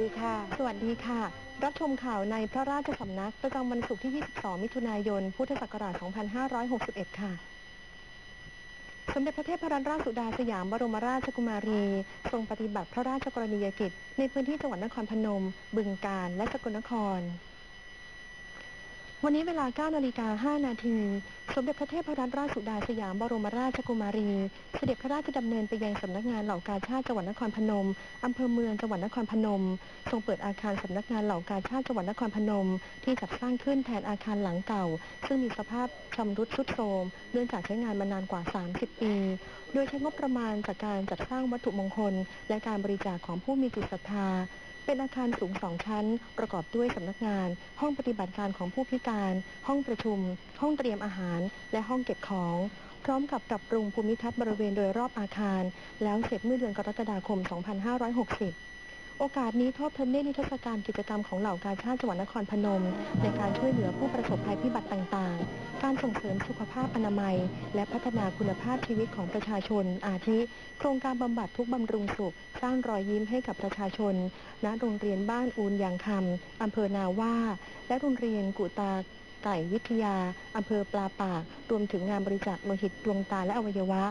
ดีค่ะ สวัสดีค่ะ รับชมข่าวในพระราชสำนักประจำวันศุกร์ที่ 22 มิถุนายน พุทธศักราช 2561 ค่ะ สมเด็จพระเทพรัตนราชสุดาสยามบรมราชกุมารี ทรงปฏิบัติพระราชกรณียกิจ ในพื้นที่จังหวัดนครพนม บึงกาฬ และสกลนคร วันนี้เวลา9นาฬิกา5นาที สมเด็จพระเทพรัตนราชสุดาสยามบรมราชกุมารี เสด็จพระราชดำเนินไปยังสำนักงานเหล่ากาชาติจังหวัดนครพนม อำเภอเมืองจังหวัดนครพนม ทรงเปิดอาคารสำนักงานเหล่ากาชาติจังหวัดนครพนม ที่จัดสร้างขึ้นแทนอาคารหลังเก่า ซึ่งมีสภาพชำรุดทรุดโทรมเนื่องจากใช้งานมานานกว่า 30 ปี โดยใช้งบประมาณจากการจัดสร้างวัตถุมงคล และการบริจาคของผู้มีจิตศรัทธา เป็นอาคารสูงสองชั้น ประกอบด้วยสำนักงาน ห้องปฏิบัติการของผู้พิการ ห้องประชุม ห้องเตรียมอาหาร และห้องเก็บของ พร้อมกับปรับปรุงภูมิทัศน์บริเวณโดยรอบอาคาร แล้วเสร็จเมื่อเดือนกรกฎาคม 2560 โอกาสนี้ทอดพระเนตรนิทรรศการกิจกรรมของเหล่ากาชาติจังหวัดนครพนม ในการช่วยเหลือผู้ประสบภัยพิบัติต่างๆ การส่งเสริมสุขภาพอนามัย และพัฒนาคุณภาพชีวิตของประชาชน อาทิ โครงการบำบัดทุกบำรุงสุข สร้างรอยยิ้มให้กับประชาชน ณ โรงเรียนบ้านอูนยางคำอำเภอนาว่า และโรงเรียนกุตาไก่วิทยาอำเภอปลาปาก รวมถึงงานบริจาคโลหิตดวงตาและอวัยวะ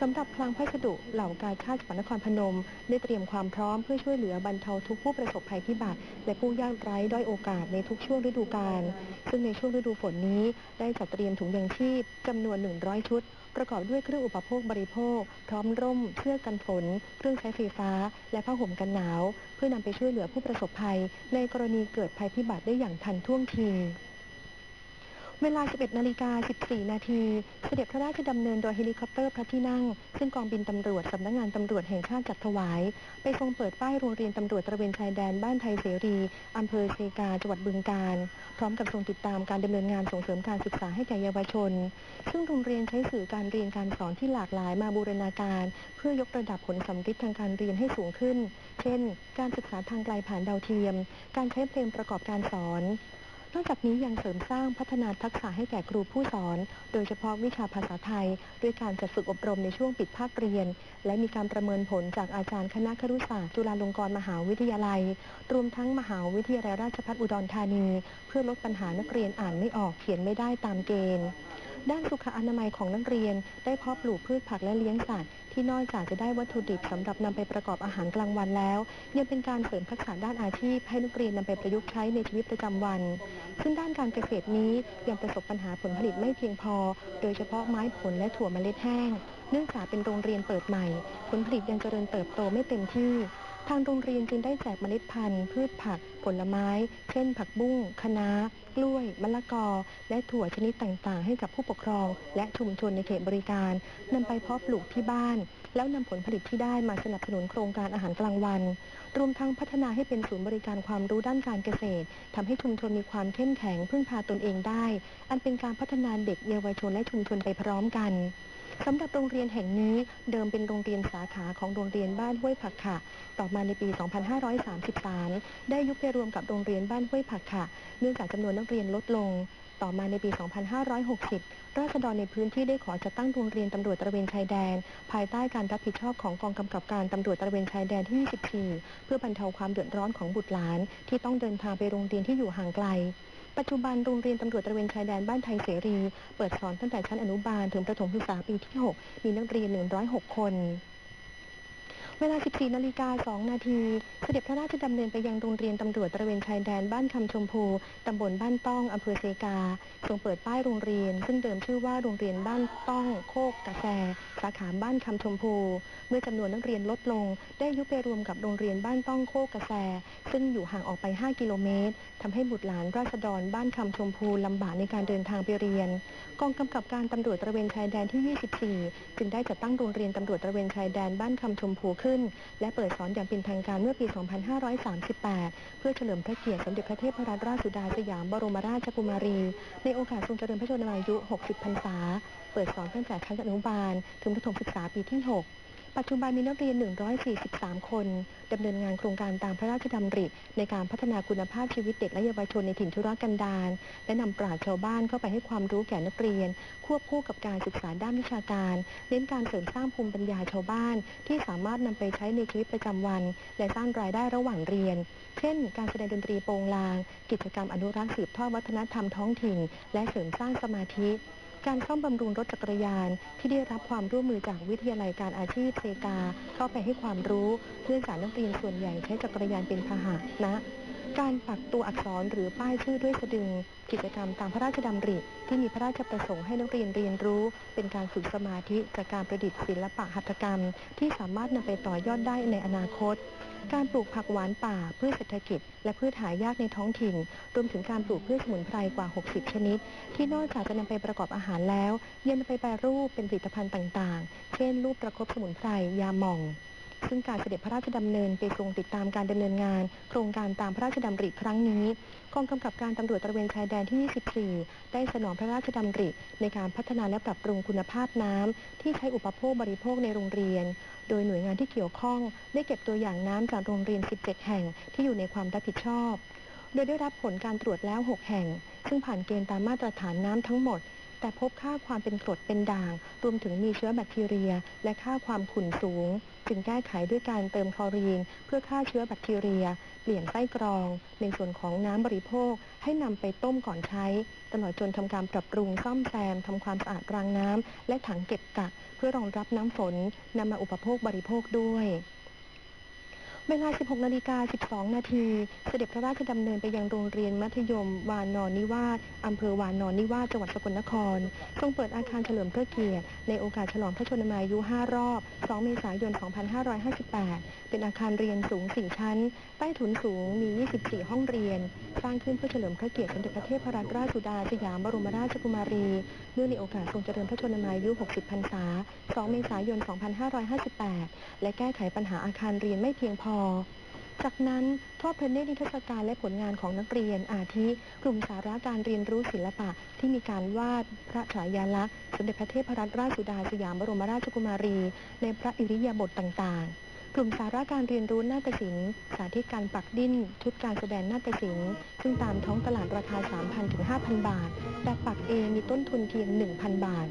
สำหรับคลังพัสดุเหล่ากาชาติจังหวัดนครพนม ได้เตรียมความพร้อมเพื่อช่วยเหลือบรรเทาทุกผู้ประสบภัยพิบัติ และผู้ยากไร้ด้อยโอกาสในทุกช่วงฤดูกาลซึ่งในช่วงฤดูฝนนี้ ได้จัดเตรียมถุงยางชีพจำนวน 100 ชุด ประกอบด้วยเครื่องอุปโภคบริโภค พร้อมร่มเสื้อกันฝน เครื่องใช้ไฟฟ้า และผ้าห่มกันหนาว เพื่อนำไปช่วยเหลือผู้ประสบภัย ในกรณีเกิดภัยพิบัติได้อย่างทันท่วงที เวลา 11นาฬิกา14 นาที เสด็จพระราชดำเนินโดยเฮลิคอปเตอร์พระที่นั่ง ซึ่งกองบินตำรวจ สำนักงานตำรวจแห่งชาติจัดถวาย ไปทรงเปิดป้ายโรงเรียนตำรวจตระเวนชายแดนบ้านไทยเสรีอำเภอเซกาจังหวัดบึงกาฬ พร้อมกับทรงติดตามการดำเนินงานส่งเสริมการศึกษาให้แก่เยาวชน ซึ่งโรงเรียนใช้สื่อการเรียนการสอนที่หลากหลายมาบูรณาการ เพื่อยกระดับผลสำฤทธิ์ทางการเรียนให้สูงขึ้น เช่น การศึกษาทางไกลผ่านดาวเทียม การใช้เพลงประกอบการสอน นอกจากนี้ยังเสริมสร้างพัฒนาทักษะให้แก่ครูผู้สอน โดยเฉพาะวิชาภาษาไทย ด้วยการจัดฝึกอบรมในช่วงปิดภาคเรียน และมีการประเมินผลจากอาจารย์คณะครุศาสตร์จุฬาลงกรณ์มหาวิทยาลัย รวมทั้งมหาวิทยาลัยราชภัฏอุดรธานี เพื่อลดปัญหานักเรียนอ่านไม่ออกเขียนไม่ได้ตามเกณฑ์ ด้านสุขอนามัยของนักเรียน ได้เพาะปลูกพืชผักและเลี้ยงสัตว์ ที่นอกจากจะได้วัตถุดิบสำหรับนำไปประกอบอาหารกลางวันแล้ว ยังเป็นการเสริมทักษะด้านอาชีพ ให้นักเรียนนำไปประยุกต์ใช้ในชีวิตประจำวัน ซึ่งด้านการเกษตรนี้ยังประสบปัญหาผลผลิตไม่เพียงพอ โดยเฉพาะไม้ผลและถั่วเมล็ดแห้ง เนื่องจากเป็นโรงเรียนเปิดใหม่ ผลผลิตยังเจริญเติบโตไม่เต็มที่ ทางโรงเรียนจึงได้แจกเมล็ดพันธุ์ พืชผัก ผลไม้ เช่น ผักบุ้งคะน้ากล้วยมะละกอ และถั่วชนิดต่างๆ ให้กับผู้ปกครอง และชุมชนในเขตบริการนำไปเพาะปลูกที่บ้าน แล้วนำผลผลิตที่ได้มาสนับสนุนโครงการอาหารกลางวัน รวมทั้งพัฒนาให้เป็นศูนย์บริการความรู้ด้านการเกษตรทำให้ชุมชนมีความเข้มแข็งพึ่งพาตนเองได้ อันเป็นการพัฒนาเด็กเยาวชนและชุมชนไปพร้อมกัน สำหรับโรงเรียนแห่งนี้เดิมเป็นโรงเรียนสาขาของโรงเรียนบ้านห้วยผักขะต่อมาในปี 2533 ได้ยุบไปรวมกับโรงเรียนบ้านห้วยผักขะเนื่องจากจำนวนนักเรียนลดลง ต่อมาในปี 2560 ราษฎรในพื้นที่ได้ขอจะตั้งโรงเรียนตำรวจตระเวนชายแดน ภายใต้การรับผิดชอบของกองกำกับการตำรวจตระเวนชายแดนที่ 24 เพื่อบรรเทาความเดือดร้อนของบุตรหลานที่ต้องเดินทางไปโรงเรียนที่อยู่ห่างไกล ปัจจุบันโรงเรียนตำรวจตระเวนชายแดนบ้านไทยเสรี เปิดสอนตั้งแต่ชั้นอนุบาลถึงประถมศึกษาปีที่ 6 มีนักเรียน 106 คน เวลา 14 นาฬิกา 2 นาที เสด็จพระราชดำเนินไปยังโรงเรียนตำรวจตระเวนชายแดนบ้านคำชมพู ตำบลบ้านต้องอำเภอเซกาทรงเปิดป้ายโรงเรียน ซึ่งเดิมชื่อว่าโรงเรียนบ้านต้องโคกกระแสสาขาบ้านคำชมพู เมื่อจำนวนนักเรียนลดลง ได้ยุบไปรวมกับโรงเรียนบ้านต้องโคกกระแสซึ่งอยู่ห่างออกไป 5 กิโลเมตรทำให้บุตรหลานราษฎรบ้านคำชมพูลำบากในการเดินทางไปเรียน กองกำกับการตำรวจตระเวนชายแดนที่ 24 จึงได้จัดตั้งโรงเรียนตำรวจตระเวนชายแดนบ้านคำชมพูขึ้นและเปิดสอนอย่างเป็นทางการเมื่อปี 2538 เพื่อเฉลิมพระเกียรติสมเด็จพระเทพรัตนราชสุดาสยามบรมราชกุมารี ในโอกาสทรงเจริญพระชนมายุ 60 พรรษา เปิดสอนตั้งแต่ชั้นอนุบาล ถึงประถมศึกษาปีที่ 6 ปัจจุบันมีนักเรียน 143 คนดำเนินงานโครงการตามพระราชดำริ ในการพัฒนาคุณภาพชีวิตเด็กและเยาวชนในถิ่นทุรกันดารและนำปราชญ์ชาวบ้านเข้าไปให้ความรู้แก่นักเรียน ควบคู่กับการศึกษาด้านวิชาการ เน้นการเสริมสร้างภูมิปัญญาชาวบ้าน ที่สามารถนำไปใช้ในชีวิตประจำวัน และสร้างรายได้ระหว่างเรียน เช่น การแสดงดนตรีโปงลาง กิจกรรมอนุรักษ์สืบทอดวัฒนธรรมท้องถิ่น และเสริมสร้างสมาธิ การซ่อมบำรุงรถจักรยาน ที่ได้รับความร่วมมือจากวิทยาลัยการอาชีพเซกา เข้าไปให้ความรู้เนื่องจากนักเรียนส่วนใหญ่ใช้จักรยานเป็นพาหนะการปักตัวอักษรหรือป้ายชื่อด้วยสะดึง กิจกรรมตามพระราชดำริ ที่มีพระราชประสงค์ให้นักเรียนเรียนรู้ เป็นการฝึกสมาธิจากการประดิษฐ์ศิลปะหัตถกรรม ที่สามารถนำไปต่อยอดได้ในอนาคต การปลูกผักหวานป่าเพื่อเศรษฐกิจ และพืชหายากในท้องถิ่น รวมถึงการปลูกพืชสมุนไพรกว่า 60 ชนิด ที่นอกจากจะนำไปประกอบอาหารแล้ว ยังนำไปแปรรูปเป็นผลิตภัณฑ์ต่าง ๆ เช่น รูปประคบสมุนไพรยาหม่อง ซึ่งการเสด็จพระราชดำเนินไปทรงติดตามการดำเนินงาน โครงการตามพระราชดำริครั้งนี้กองกำกับการตำรวจตระเวนชายแดนที่ 24 ได้สนองพระราชดำริ ในการพัฒนาและปรับปรุงคุณภาพน้ำที่ใช้อุปโภคบริโภคในโรงเรียน โดยหน่วยงานที่เกี่ยวข้อง ได้เก็บตัวอย่างน้ำจากโรงเรียน 17 แห่งที่อยู่ในความรับผิดชอบ โดยได้รับผลการตรวจแล้ว 6 แห่ง ซึ่งผ่านเกณฑ์ตามมาตรฐานน้ำทั้งหมด แต่พบค่าความเป็นกรดเป็นด่าง รวมถึงมีเชื้อแบคทีเรีย และค่าความขุ่นสูง จึงแก้ไขด้วยการเติมคลอรีน เพื่อฆ่าเชื้อแบคทีเรีย เปลี่ยนไส้กรอง ในส่วนของน้ำบริโภค ให้นำไปต้มก่อนใช้ ตลอดจนทำการปรับปรุงซ่อมแซมทำความสะอาดรางน้ำและถังเก็บกักเพื่อรองรับน้ำฝนนำมาอุปโภคบริโภคด้วย เวลา 16 นาฬิกา 12 นาที เสด็จพระราชดำเนินไปยังโรงเรียนมัธยม วานอนนิวาสอำเภอวานอนนิวาสจังหวัดสกลนคร ทรงเปิดอาคารเฉลิมพระเกียรติ ในโอกาสฉลองพระชนมายุ 5 รอบ 2 เมษายน 2558 เป็นอาคารเรียนสูง 4 ชั้น ใต้ถุนสูง มี 24 ห้องเรียน สร้างขึ้นเพื่อเฉลิมพระเกียรติสมเด็จพระเทพรัตนราชสุดาสยามบรมราชกุมารี เนื่องในโอกาสทรงเจริญพระชนมายุ 60 พรรษา 2 เมษายน 2558 และแก้ไขปัญหาอาคารเรียนไม่เพียงพอจากนั้นทอดพระเนตรนิทรรศการและผลงานของนักเรียนอาทิกลุ่มสาระการเรียนรู้ศิลปะที่มีการวาดพระฉายาลักษณ์ สมเด็จพระเทพรัตนราชสุดาสยามบรมราชกุมารี ในพระอิริยาบถต่างๆกลุ่มสาระการเรียนรู้นาฏศิลป์สาธิตการปักดิ้น ชุดการแสดงนาฏศิลป์ซึ่งตามท้องตลาดราคา 3,000 ถึง 5,000 บาท แต่ปักเองมีต้นทุนเพียง 1,000 บาท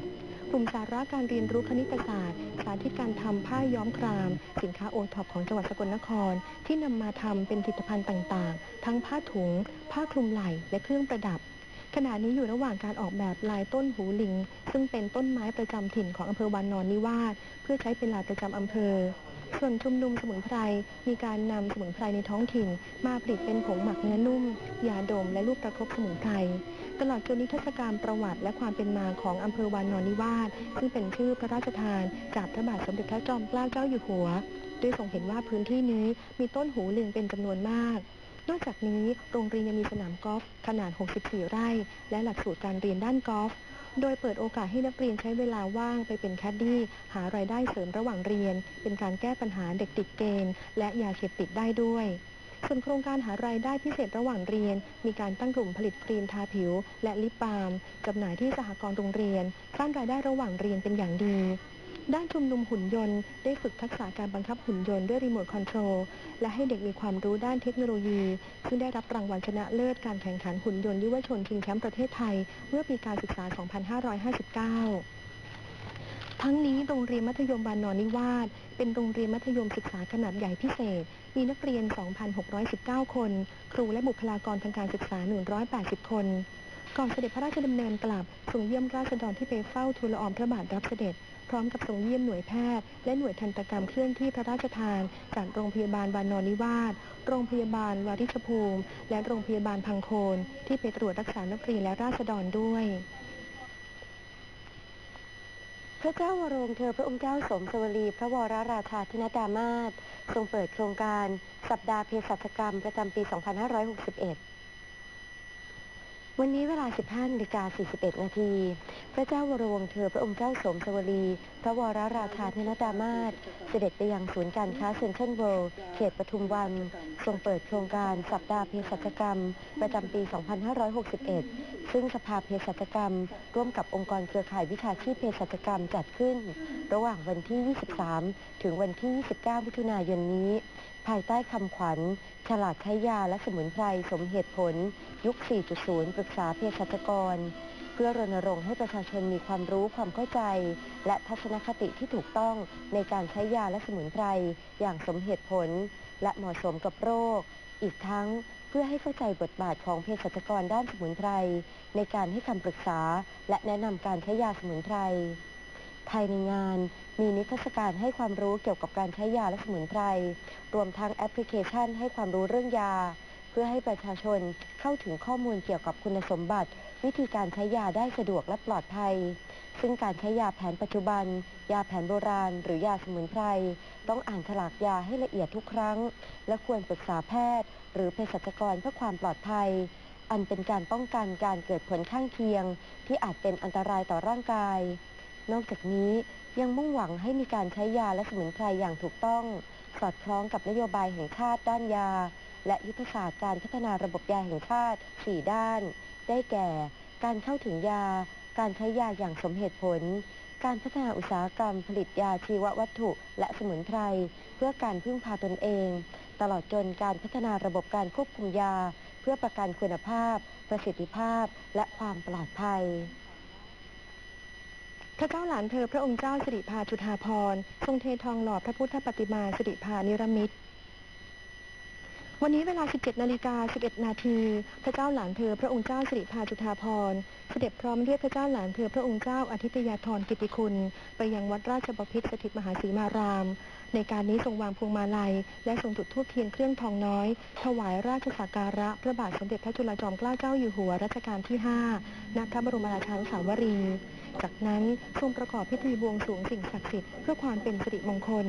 กลุ่มสาระการเรียนรู้คณิตศาสตร์ สาธิตการทำผ้าย้อมคราม สินค้าโอท็อปของจังหวัดสกลนคร ที่นำมาทำเป็นผลิตภัณฑ์ต่างๆ ทั้งผ้าถุง ผ้าคลุมไหล่และเครื่องประดับขณะนี้อยู่ระหว่างการออกแบบลายต้นหูลิง ซึ่งเป็นต้นไม้ประจำถิ่นของอำเภอวานนอนนิวาสเพื่อใช้เป็นลายประจำอำเภอ ส่วนชุมนุมสมุนไพรมีการนำสมุนไพรในท้องถิ่น มาผลิตเป็นผงหมักเนื้อนุ่ม ยาดมและลูกประคบสมุนไพรตลอดจนนิทรรศการประวัติและความเป็นมาของอำเภอวานอนนิวาสซึ่งเป็นชื่อพระราชทานจากพระบาทสมเด็จพระจอมเกล้าเจ้าอยู่หัวด้วยทรงเห็นว่าพื้นที่นี้มีต้นหูลิงเป็นจำนวนมากนอกจากนี้โรงเรียนยังมีสนามกอล์ฟขนาด 64 ไร่ และหลักสูตรการเรียนด้านกอล์ฟ โดยเปิดโอกาสให้นักเรียนใช้เวลาว่างไปเป็นแคดดี้ หารายได้เสริมระหว่างเรียน เป็นการแก้ปัญหาเด็กติดเกมและยาเสพติดได้ด้วยส่วนโครงการหารายได้พิเศษระหว่างเรียน มีการตั้งกลุ่มผลิตครีมทาผิว และลิปบาล์มจำหน่ายที่สหกรณ์โรงเรียนสร้างรายได้ระหว่างเรียนเป็นอย่างดี ด้านชุมนุมหุ่นยนต์ได้ฝึกทักษะการบังคับหุ่นยนต์ด้วยรีโมทคอนโทรลและให้เด็กมีความรู้ด้านเทคโนโลยี ซึ่งได้รับรางวัลชนะเลิศการแข่งขันหุ่นยนต์ยุวชนชิงแชมป์ประเทศไทย เมื่อปีการศึกษา 2559ทั้งนี้โรงเรียนมัธยมบานนอนนิวาสเป็นโรงเรียนมัธยมศึกษาขนาดใหญ่พิเศษ มีนักเรียน 2,619 คน ครูและบุคลากรทางการศึกษา 180 คน ก่อนเสด็จพระราชดำเนินกลับทรงเยี่ยมราษฎรที่ไปเฝ้าทูลละอองพระบาทรับเสด็จ พร้อมกับทรงเยี่ยมหน่วยแพทย์ และหน่วยทันตกรรมเคลื่อนที่พระราชทาน จากโรงพยาบาลบานนอนนิวาสโรงพยาบาลวาริชภูมิ และโรงพยาบาลพังโคน ที่ไปตรวจรักษานักเรียนและราษฎรด้วยพระเจ้าวโรมเธอพระองค์เจ้าสมสวรีพระวรราชาธินดามาศทรงเปิดโครงการ สัปดาห์เภสัชกรรมประจำปี 2561 วันนี้เวลา 15นาฬิกา41 นาที พระเจ้าวรวงศ์เธอพระองค์เจ้าสมสวรี พระวรราชาธนดามาศเสด็จไปยังศูนย์การค้าเซ็นทรัลเวิลด์เขตปทุมวัน ทรงเปิดโครงการสัปดาห์เภสัชกรรม ประจำปี 2561 ซึ่งสภาเภสัชกรรม ร่วมกับองค์กรเครือข่ายวิชาชีพเภสัชกรรมจัดขึ้น ระหว่างวันที่ 23 ถึงวันที่ 29 มิถุนายนนี้ ภายใต้คำขวัญ ฉลาดใช้ยาและสมุนไพรสมเหตุผล ยุค 4.0 ปรึกษาเภสัชกร เพื่อรณรงค์ให้ประชาชนมีความรู้ความเข้าใจ และทัศนคติที่ถูกต้องในการใช้ยาและสมุนไพรอย่างสมเหตุผล และเหมาะสมกับโรค อีกทั้ง พื่อให้เข้าใจบทบาทของเภสัชกรด้านสมุนไพร ในการให้คำปรึกษา และแนะนำการใช้ยาสมุนไพร ภายในงานมีนิทรรศการให้ความรู้เกี่ยวกับการใช้ยาและสมุนไพร รวมทั้งแอปพลิเคชันให้ความรู้เรื่องยา เพื่อให้ประชาชนเข้าถึงข้อมูลเกี่ยวกับคุณสมบัติ วิธีการใช้ยาได้สะดวกและปลอดภัย ซึ่งการใช้ยาแผนปัจจุบัน ยาแผนโบราณ หรือยาสมุนไพร ต้องอ่านฉลากยาให้ละเอียดทุกครั้ง และควรปรึกษาแพทย์ หรือเภสัชกรเพื่อความปลอดภัย อันเป็นการป้องกันการเกิดผลข้างเคียง ที่อาจเป็นอันตรายต่อร่างกาย นอกจากนี้ยังมุ่งหวังให้มีการใช้ยาและสมุนไพรอย่างถูกต้อง สอดคล้องกับนโยบายแห่งชาติด้านยา และยุทธศาสตร์การพัฒนาระบบยาแห่งชาติ 4 ด้าน ได้แก่ การเข้าถึงยา การใช้ยาอย่างสมเหตุผล การพัฒนาอุตสาหกรรมผลิตยาชีววัตถุ และสมุนไพรเพื่อการพึ่งพาตนเอง ตลอดจนการพัฒนาระบบการควบคุมยา เพื่อประกันคุณภาพ ประสิทธิภาพ และความปลอดภัยพระเจ้าหลานเธอพระองค์เจ้าสิริพาจุฑาภรณ์ทรงเททองหล่อพระพุทธปฏิมาสิริพานิรมิตร วันนี้เวลา 17 นาฬิกา 11 นาที พระเจ้าหลานเธอพระองค์เจ้าสิริพาจุฑาภรณ์เสด็จพร้อมด้วยพระเจ้าหลานเธอพระองค์เจ้าอาทิตยาธรกิติคุณ ไปยังวัดราชบพิตรสถิตมหาสีมาราม ในการนี้ทรงวางพวงมาลัย และทรงจุดธูปเทียนเครื่องทองน้อย ถวายราชสักการะ พระบาทสมเด็จพระจุลจอมเกล้าเจ้าอยู่หัวรัชกาลที่ 5 ณ พระบรมราชานุสาวรีย์ จากนั้นทรงประกอบพิธีบวงสรวงสิ่งศักดิ์สิทธิ์เพื่อความเป็นสิริมงคล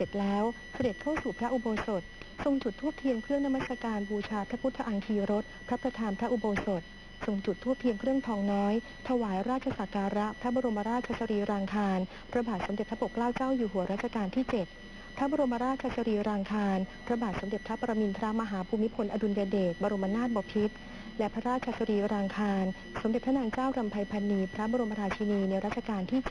สร็จแล้วเสด็จเข้าสู่พระอุโบสถ ทรงจุดธูปเทียนเครื่องนมัสการบูชาพระพุทธอังคีรสพระประธานพระอุโบสถทรงจุดธูปเทียนเครื่องทองน้อย ถวายราชสักการะ พระบรมราชสรีรางคารพระบาทสมเด็จพระปกเกล้าเจ้าอยู่หัวรัชกาลที่ 7 พระบรมราชสรีรางคารพระบาทสมเด็จพระปรมินทรมหาภูมิพลอดุลยเดชบรมนาถบพิตรและพระราชสรีรางคารสมเด็จพระนางเจ้ารำไพพรรณีพระบรมราชินีในรัชกาลที่ 7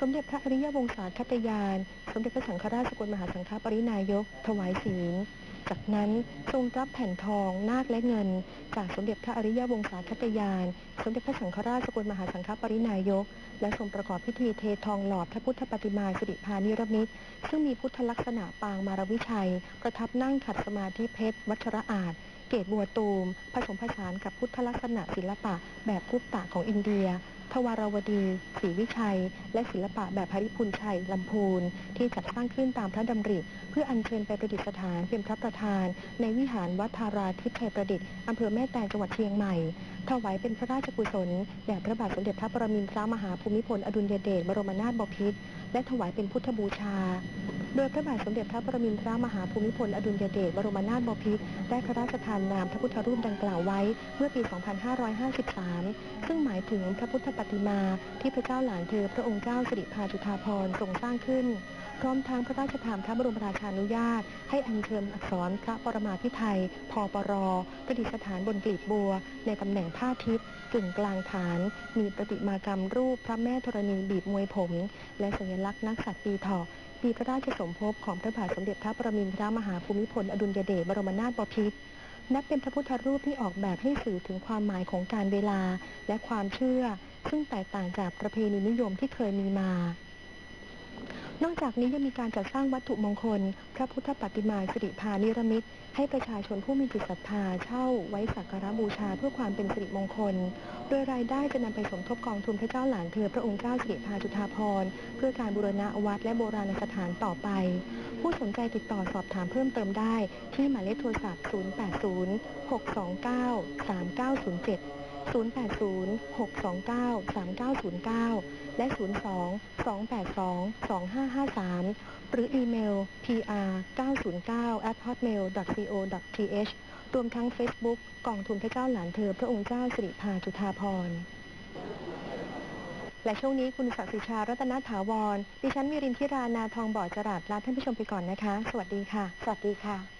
สมเด็จพระอริยวงศาคตยาน สมเด็จพระสังฆราชสกลมหาสังฆปรินายก ถวายศีล จากนั้นทรงรับแผ่นทองนาคและเงิน จากสมเด็จพระอริยวงศาคตยาน สมเด็จพระสังฆราชสกลมหาสังฆปรินายก และทรงประกอบพิธีเททองหล่อพระพุทธปฏิมาสิริพานิรมิตร ซึ่งมีพุทธลักษณะปางมารวิชัย ประทับนั่งขัดสมาธิเพชร วัชระอาจเกตบัวตูม ผสมผสานกับพุทธลักษณะศิลปะแบบกุปตะของอินเดีย ทวารวดีศรีวิชัย และศิลปะแบบพริพุนชัยลำพูนที่จัดสร้างขึ้นตามพระดำริ เพื่ออัญเชิญไปประดิษฐานเป็นพระประธาน ในวิหารวัดธาราทิพย์ชัยประดิษฐ์อำเภอแม่แตงจังหวัดเชียงใหม่ถวายเป็นพระราชกุศลแด่พระบาทสมเด็จพระปรมินทรมหาภูมิพลอดุลยเดชบรมนาถบพิตรและถวายเป็นพุทธบูชา โดยพระบาทสมเด็จพระปรมินทรมหาภูมิพล อดุลยเดชบรมนาถบพิตรได้พระราชทานนามพระพุทธรูปดังกล่าวไว้เมื่อปี 2553 ซึ่งหมายถึงพระพุทธปฏิมาที่พระเจ้าหลานเธอพระองค์เจ้าสิริพาจุฑาภรณ์ทรงสร้างขึ้น พร้อมทั้งพระราชทานพระบรมราชานุญาต ให้อัญเชิญอักษรพระปรมาภิไธยพปรประดิษฐานบนกลีบบัว ในตำแหน่งผ้าทิพย์กึ่งกลางฐาน มีประติมากรรมรูปพระแม่ธรณีบีบมวยผม และสัญลักษณ์นักสัตว์ปีเถาะ ปีพระราชสมภพของพระบาทสมเด็จพระปรมินทรมหาภูมิพลอดุลยเดชบรมนาถบพิตรนับเป็นพระพุทธรูปที่ออกแบบให้สื่อถึงความหมายของการเวลาและความเชื่อ ซึ่งแตกต่างจากประเพณีนิยมที่เคยมีมา นอกจากนี้ยังมีการจัดสร้างวัตถุมงคล พระพุทธปฏิมาสิริพานิรมิตให้ประชาชนผู้มีจิตศรัทธาเช่าไว้สักการะบูชาเพื่อความเป็นสิริมงคล โดยรายได้จะนำไปสมทบกองทุนพระเจ้าหลานเธอพระองค์เจ้าสิริพาจุฑาภรณ์เพื่อการบูรณะวัดและโบราณสถานต่อไป ผู้สนใจติดต่อสอบถามเพิ่มเติมได้ ที่หมายเลขโทรศัพท์ 080 629 3907 080-629-3909 และ 02-282-2553 หรืออีเมล pr909@hotmail.co.th รวมทั้ง Facebook กองทุนพระเจ้าหลานเธอ พระองค์เจ้าสิริพาจุฑาภรณ์และช่วงนี้คุณศักดิ์สิชา รัตนถาวร ดิฉันมีรินทิรา นาทองบ่อจรัสลาท่านผู้ชมไปก่อนนะคะ สวัสดีค่ะ สวัสดีค่ะ